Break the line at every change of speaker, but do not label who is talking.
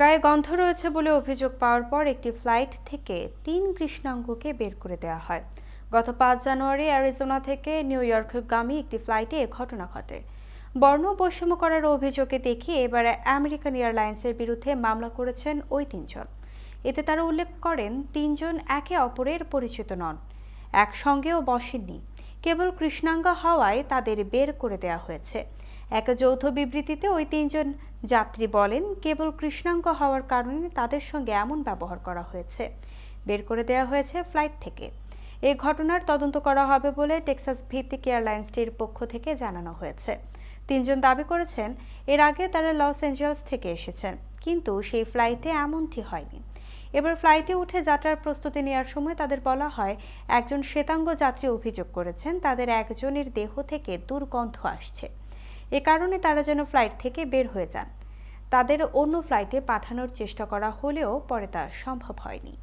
গায়ে গন্ধ রয়েছে বলে অভিযোগ পাওয়ার পর একটি ফ্লাইট থেকে তিন কৃষ্ণাঙ্গকে বের করে দেওয়া হয়। গত পাঁচ জানুয়ারি অ্যারিজোনা থেকে নিউ ইয়র্কগামী একটি ফ্লাইটে এ ঘটনা ঘটে। বর্ণ বৈষম্য করার অভিযোগে দেখিয়ে এবারে আমেরিকান এয়ারলাইন্সের বিরুদ্ধে মামলা করেছেন ওই তিনজন। এতে তারা উল্লেখ করেন, তিনজন একে অপরের পরিচিত নন, একসঙ্গেও বসেননি। কেবল কৃষ্ণাঙ্গ হওয়ায় তাদের বের করে দেওয়া হয়েছে। এক যৌথ বিবৃতিতে ওই তিনজন যাত্রী বলেন, কেবল কৃষ্ণাঙ্গ হওয়ার কারণে তাদের সঙ্গে এমন ব্যবহার করা হয়েছে। বের করে দেওয়া হয়েছে ফ্লাইট থেকে। এই ঘটনার তদন্ত করা হবে বলে টেক্সাস ভিত্তিক এয়ারলাইন্সটির পক্ষ থেকে জানানো হয়েছে। তিনজন দাবি করেছেন, এর আগে তারা লস অ্যাঞ্জেলস থেকে এসেছেন, কিন্তু সেই ফ্লাইটে এমনটি হয়নি। এবার ফ্লাইটে উঠে যাত্রার প্রস্তুতি নেওয়ার সময় তাদের বলা হয়, একজন শ্বেতাঙ্গ যাত্রী অভিযোগ করেছেন, তাদের একজনের দেহ থেকে দুর্গন্ধ আসছে। এ কারণে তারা যেন ফ্লাইট থেকে বের হয়ে যান। তাদের অন্য ফ্লাইটে পাঠানোর চেষ্টা করা হলেও পরে তা সম্ভব হয়নি।